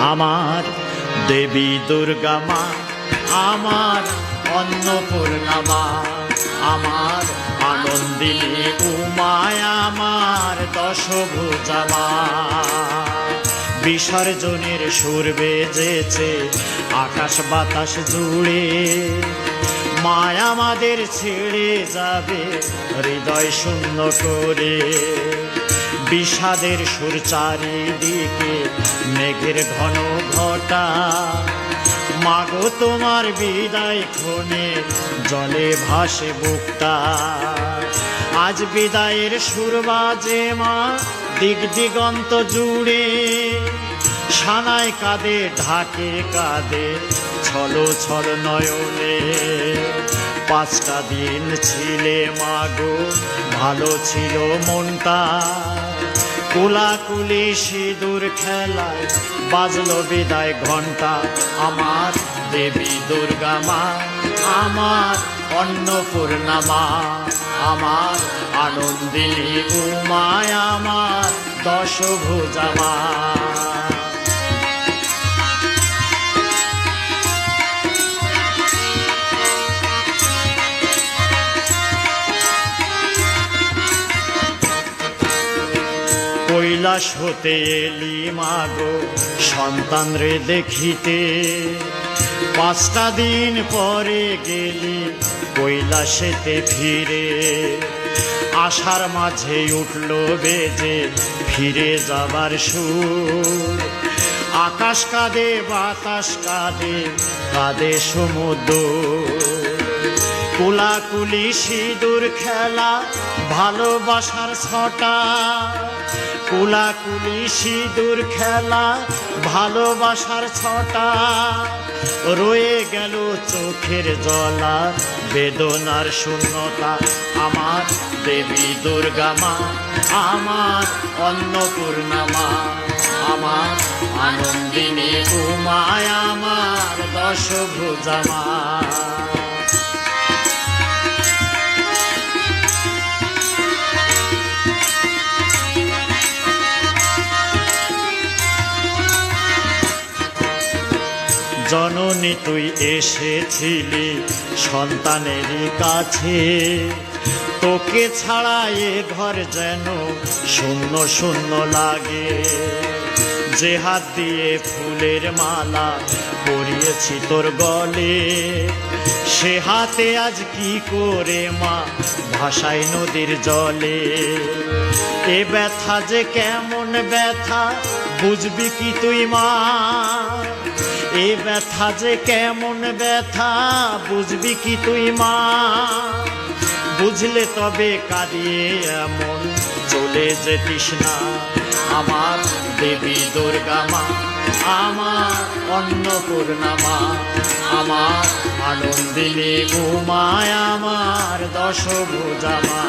আমার দেবী দুর্গা মা, আমার অন্নপূর্ণা মা, আমার আনন্দিনী উমায়, আমার দশভুজা মা। বিসর্জনের সুর বেজেছে, আকাশ বাতাস জুড়ে। মায় আমাদের ছেড়ে যাবে, হৃদয় শূন্য করে। বিষাদের সুর চারিদিকে মেঘের ঘন ঘটা। মাগো, তোমার বিদায় ক্ষণে জলে ভাসে বুকটা। আজ বিদায়ের সুর বাজে মা দিক দিগন্ত জুড়ে। সানায় কাঁদে, ঢাকে কাঁদে ছলো ছল নয়নে। পাঁচটা দিন ছিলে মাগো, ভালো ছিল মনটা। কুলাকুলি সিঁদুর খেলায় বাজলো বিদায় ঘণ্টা আমার দেবী দুর্গা মা, আমার অন্নপূর্ণা মা, আমার আনন্দিনী উমায় আমার দশভুজা মা। কৈলাস হতে এলি মাগো সন্তান রে দেখিতে। পাঁচটা দিন পরে গেলি কৈলাসেতে ফিরে। আশার মাঝে উঠল বেজে, ফিরে যাবার সুর। আকাশ কাঁদে, বাতাস কাঁদে কাঁদে সমুদ্র। কুলাকুলি, সিঁদুর খেলা, ভালোবাসার ছটা। কুলাকুলি, সিঁদুর খেলা, ভালোবাসার ছটা। রয়ে গেল চোখের জলা বেদনার শূন্যতা। আমার দেবী দুর্গা মা, আমার অন্নপূর্ণা মা, আমার আনন্দিনী উমায়, আমার দশভুজা মা। জননী, তুই এসেছিলি সন্তানের কাছে। তোকে ছাড়া এ ঘর যেন শূন্য শূন্য লাগে। যে হাত দিয়ে ফুলের মালা পরিয়েছি তোর গলে, সে হাতে আজ কি করে মা ভাসাই নদীর জলে? এ ব্যথা যে কেমন ব্যথা, বুঝবি কি তুই মা? এ ব্যথা যে কেমন ব্যথা, বুঝবি কি তুই মা? বুঝলে তবে কাঁদিয়ে এমন চলে যেতিস না। আমার দেবী দুর্গা মা, আমার অন্নপূর্ণা মা, আমার আনন্দিনী উমায়, আমার দশভুজা মা।